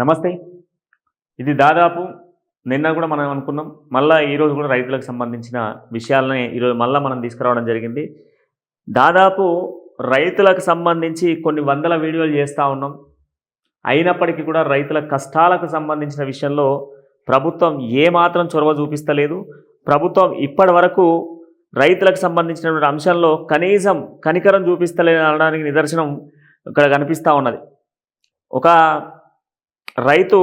నమస్తే. ఇది దాదాపు నిన్న కూడా మనం అనుకున్నాం. మళ్ళీ ఈరోజు కూడా రైతులకు సంబంధించిన విషయాలని ఈరోజు మళ్ళీ మనం తీసుకురావడం జరిగింది. దాదాపు రైతులకు సంబంధించి కొన్ని వందల వీడియోలు చేస్తూ ఉన్నాం. అయినప్పటికీ కూడా రైతుల కష్టాలకు సంబంధించిన విషయంలో ప్రభుత్వం ఏమాత్రం చొరవ చూపిస్తలేదు. ప్రభుత్వం ఇప్పటి వరకు రైతులకు సంబంధించినటువంటి అంశంలో కనీసం కనికరం చూపిస్తలేదు అనడానికి నిదర్శనం ఇక్కడ కనిపిస్తూ ఉన్నది. ఒక రైతు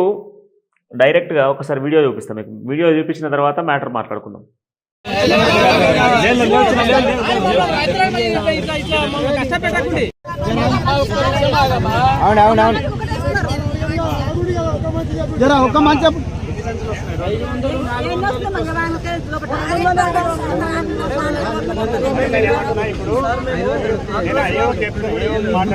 డైరెక్ట్గా ఒకసారి వీడియో చూపిస్తాం మీకు. వీడియో చూపించిన తర్వాత మ్యాటర్ మాట్లాడుకుందాం. అవునవునవును జరా ఒక్క మంచి వాళ్ళ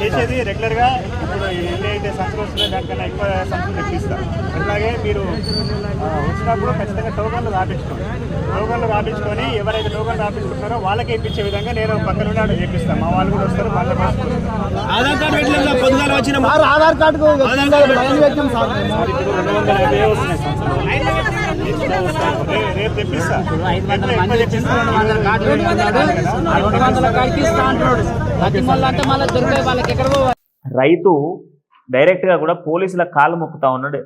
చేసేది రెగ్యులర్గా ఇప్పుడు ఎన్ని అయితే సంచులు దానికన్నా ఎక్కువ సంచులు తెప్పిస్తా అలాగే మీరు వచ్చినప్పుడు ఖచ్చితంగా టోకన్లు రాపించుకోండి టోకన్లు రాపించుకొని ఎవరైతే టోకన్లు రాపించుకుంటారో వాళ్ళకి ఇప్పించే విధంగా నేను పక్కన ఉన్నాడు ఆడ మా వాళ్ళు కూడా వస్తారు వాళ్ళ ఆధార్ కార్డు వచ్చిన ఆధార్ కార్డు రైతు డైరెక్ట్గా కూడా పోలీసుల కాలు మొక్కుతా ఉన్నాడు.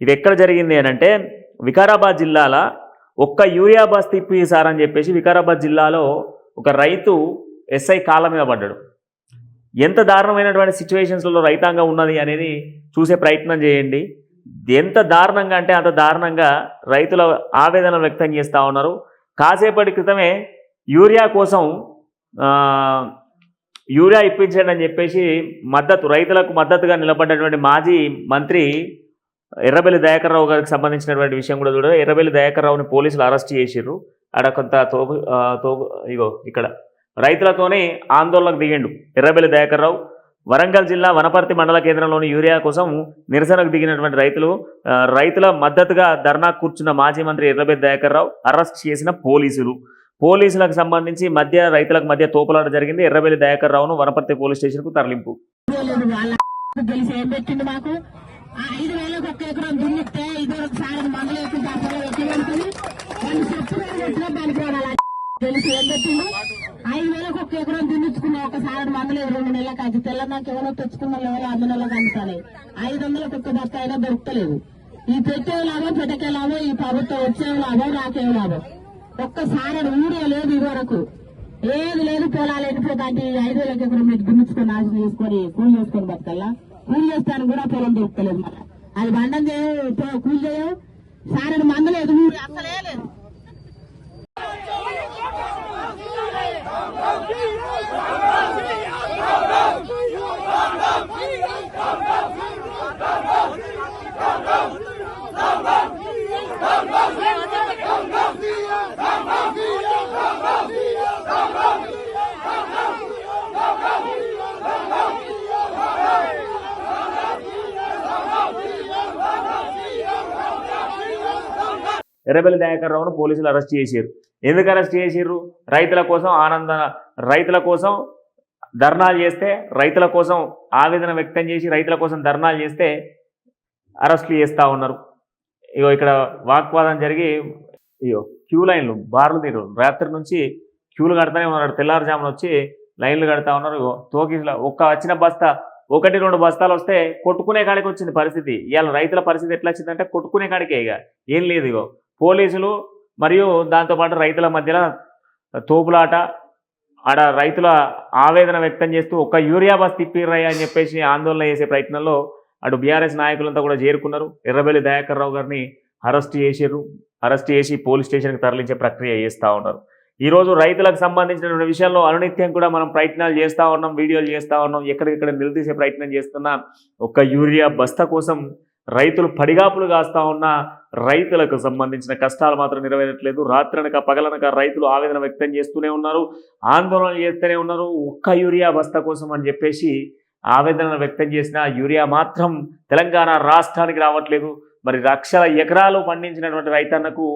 ఇది ఎక్కడ జరిగింది అని అంటే వికారాబాద్ జిల్లాల ఒక్క యూరియా బస్ తిప్పి సార్ అని చెప్పేసి వికారాబాద్ జిల్లాలో ఒక రైతు ఎస్ఐ కాళ్ళ మీద పడ్డాడు. ఎంత దారుణమైనటువంటి సిచ్యువేషన్స్లలో రైతాంగం ఉన్నది అనేది చూసే ప్రయత్నం చేయండి. ఎంత దారుణంగా అంటే అంత దారుణంగా రైతుల ఆవేదన వ్యక్తం చేస్తూ ఉన్నారు. కాసేపటి క్రితమే యూరియా కోసం యూరియా ఇప్పించండి అని చెప్పేసి మద్దతు రైతులకు మద్దతుగా నిలబడ్డటువంటి మాజీ మంత్రి ఎర్రబెల్లి దయాకర్రావు గారికి సంబంధించినటువంటి విషయం కూడా చూడ ఎర్రబెల్లి దయాకర్రావుని పోలీసులు అరెస్ట్ చేసిర్రు. ఆడ కొంత తోగు తోగు ఇగో ఇక్కడ రైతులతోనే ఆందోళనకు దిగిండు. ఎర్రబెల్లి దయాకర్రావు వరంగల్ జిల్లా వనపర్తి మండల కేంద్రంలోని యూరియా కోసం నిరసనకు దిగినటువంటి రైతులు రైతుల మద్దతుగా ధర్నా కూర్చున్న మాజీ మంత్రి ఎర్రబెల్లి దయాకర్రావు అరెస్ట్ చేసిన పోలీసులు. పోలీసులకు సంబంధించి మధ్య రైతులకు మధ్య తోపులాట జరిగింది ఎర్రబెల్లి దయాకర్రావును వనపర్తి పోలీస్ స్టేషన్కు తరలింపు. తెలిసి ఏం ఐదు వేలకు ఒక్క ఎకరం దున్నిస్తే మందులు దానికి తెలిసి. ఏం ఐదు వేలకు ఒక ఎకరం దున్నించుకున్న ఒక సాయం మందులు రెండు కాదు తెల్ల నాకు ఎవరో తెచ్చుకున్న ఎవరో ఐదు నెలలకు అందుతాయి ఐదు వందలకు ఒక్క బస్తా అయినా దొరకలేదు ఈ పెట్టే లాభం పెట్టకే లాభం ఈ ప్రభుత్వం వచ్చే లాభం రాకే లాభం. ఒక్కసారి ఊరే లేదు ఇదివరకు. ఏది లేదు పొలాలు ఎండిపోతాంటి ఐదు వేలకు ఎకరం మీరు దున్నించుకొని నాశనం చేసుకొని కూలి చేసుకొని బతకల్లా కూలి చేస్తాను కూడా పొలం దొరకలేదు మళ్ళీ. అది బండం చేయవు కూలి చేయవు సారడు మందలేదు ఊరు అసలే లేదు. ఎర్రబెల్లి దయాకర్ రావును పోలీసులు అరెస్ట్ చేశారు. ఎందుకు అరెస్ట్ చేసిర్రు రైతుల కోసం ఆనంద రైతుల కోసం ధర్నాలు చేస్తే రైతుల కోసం ఆవేదన వ్యక్తం చేసి రైతుల కోసం ధర్నాలు చేస్తే అరెస్టులు చేస్తూ ఉన్నారు. ఇగో ఇక్కడ వాగ్వాదం జరిగి ఇగో క్యూ లైన్లు బార్లు తీరు రాత్రి నుంచి క్యూలు కడతానే ఉన్నారు తెల్లారుజామున వచ్చి లైన్లు కడతా ఉన్నారు. ఇగో ఒక్క వచ్చిన బస్తా ఒకటి రెండు బస్తాలు వస్తే కొట్టుకునే కాడికి వచ్చింది పరిస్థితి. ఇవాళ రైతుల పరిస్థితి ఎట్లా వచ్చిందంటే కొట్టుకునే కాడికే ఇక ఏం లేదు ఇగో. పోలీసులు మరియు దాంతోపాటు రైతుల మధ్యలో తోపులాట ఆడ రైతుల ఆవేదన వ్యక్తం చేస్తూ ఒక యూరియా బస్ తిప్పిర్రయ్య అని చెప్పేసి ఆందోళన చేసే ప్రయత్నంలో అటు బీఆర్ఎస్ నాయకులంతా కూడా చేరుకున్నారు. ఎర్రబెల్లి దయాకర్ రావు గారిని అరెస్ట్ చేసారు అరెస్ట్ చేసి పోలీస్ స్టేషన్కి తరలించే ప్రక్రియ చేస్తూ ఉన్నారు. ఈరోజు రైతులకు సంబంధించిన విషయంలో అనునిత్యం కూడా మనం ప్రయత్నాలు చేస్తూ ఉన్నాం వీడియోలు చేస్తూ ఉన్నాం ఎక్కడికక్కడ నిలదీసే ప్రయత్నం చేస్తున్నా ఒక్క యూరియా బస్తా కోసం రైతులు పడిగాపులు కాస్తా ఉన్న రైతులకు సంబంధించిన కష్టాలు మాత్రం నెరవేరట్లేదు. రాత్రనక పగలనక రైతులు ఆవేదన వ్యక్తం చేస్తూనే ఉన్నారు. ఆందోళన చేస్తూనే ఉన్నారు. ఒక్క యూరియా బస్తా కోసం అని చెప్పేసి ఆవేదన వ్యక్తం చేసిన యూరియా మాత్రం తెలంగాణ రాష్ట్రానికి రావట్లేదు. మరి లక్షల ఎకరాలు పండించినటువంటి రైతన్నకు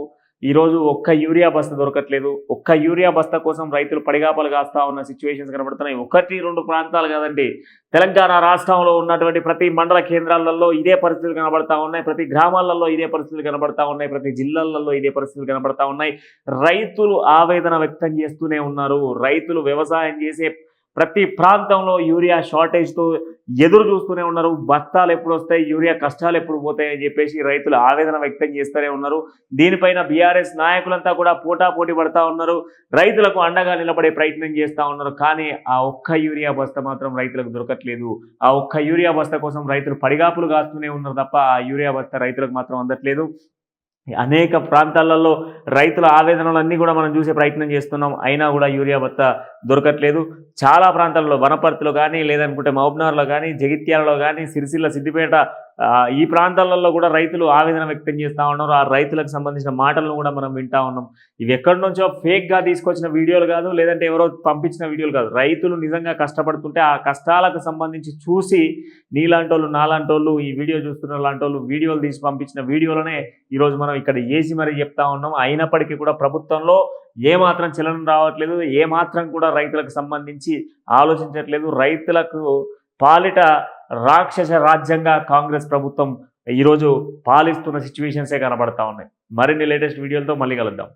ఈరోజు ఒక్క యూరియా బస్తా దొరకట్లేదు. ఒక్క యూరియా బస్తా కోసం రైతులు పడిగాపలు కాస్తా ఉన్న సిచ్యువేషన్స్ కనబడుతున్నాయి. ఒకటి రెండు ప్రాంతాలు కాదండి. తెలంగాణ రాష్ట్రంలో ఉన్నటువంటి ప్రతి మండల కేంద్రాలలో ఇదే పరిస్థితులు కనబడతా ఉన్నాయి. ప్రతి గ్రామాలలో ఇదే పరిస్థితులు కనబడతా ఉన్నాయి. ప్రతి జిల్లాలలో ఇదే పరిస్థితులు కనబడతా ఉన్నాయి. రైతులు ఆవేదన వ్యక్తం చేస్తూనే ఉన్నారు. రైతులు వ్యవసాయం చేసే ప్రతి ప్రాంతంలో యూరియా షార్టేజ్తో ఎదురు చూస్తూనే ఉన్నారు. బస్తాలు ఎప్పుడు వస్తాయి? యూరియా కష్టాలు ఎప్పుడు పోతాయి అని చెప్పేసి రైతులు ఆవేదన వ్యక్తం చేస్తూనే ఉన్నారు. దీనిపైన బీఆర్ఎస్ నాయకులంతా కూడా పోటా పోటీ పడతా ఉన్నారు. రైతులకు అండగా నిలబడే ప్రయత్నం చేస్తూ ఉన్నారు. కానీ ఆ ఒక్క యూరియా బస్తా మాత్రం రైతులకు దొరకట్లేదు. ఆ ఒక్క యూరియా బస్తా కోసం రైతులు పడిగాపులు కాస్తూనే ఉన్నారు తప్ప ఆ యూరియా బస్తా రైతులకు మాత్రం అందట్లేదు. అనేక ప్రాంతాలలో రైతుల ఆవేదనలన్నీ కూడా మనం చూసే ప్రయత్నం చేస్తున్నాం. అయినా కూడా యూరియా బత్త దొరకట్లేదు. చాలా ప్రాంతాల్లో వనపర్తిలో కానీ లేదనుకుంటే మహబూబ్నగర్లో కానీ జగిత్యాలలో కానీ సిరిసిల్ల సిద్దిపేట ఈ ప్రాంతాలలో కూడా రైతులు ఆవేదన వ్యక్తం చేస్తూ ఉన్నారు. ఆ రైతులకు సంబంధించిన మాటలను కూడా మనం వింటా ఉన్నాం. ఇవి ఎక్కడి నుంచో ఫేక్గా తీసుకొచ్చిన వీడియోలు కాదు లేదంటే ఎవరో పంపించిన వీడియోలు కాదు. రైతులు నిజంగా కష్టపడుతుంటే ఆ కష్టాలకు సంబంధించి చూసి నీలాంటోళ్ళు నాలాంటోళ్ళు ఈ వీడియో చూస్తున్న లాంటి వీడియోలు తీసి పంపించిన వీడియోలనే ఈరోజు మనం ఇక్కడ ఏసి మరీ చెప్తా ఉన్నాం. అయినప్పటికీ కూడా ప్రభుత్వంలో ఏ మాత్రం చలనం రావట్లేదు ఏ మాత్రం కూడా రైతులకు సంబంధించి ఆలోచించట్లేదు. రైతులకు పాలిట రాక్షస రాజ్యంగా కాంగ్రెస్ ప్రభుత్వం ఈరోజు పాలిస్తున్న సిచ్యువేషన్సే కనబడతా ఉన్నాయి. మరిన్ని లేటెస్ట్ వీడియోలతో మళ్ళీ కలుద్దాం.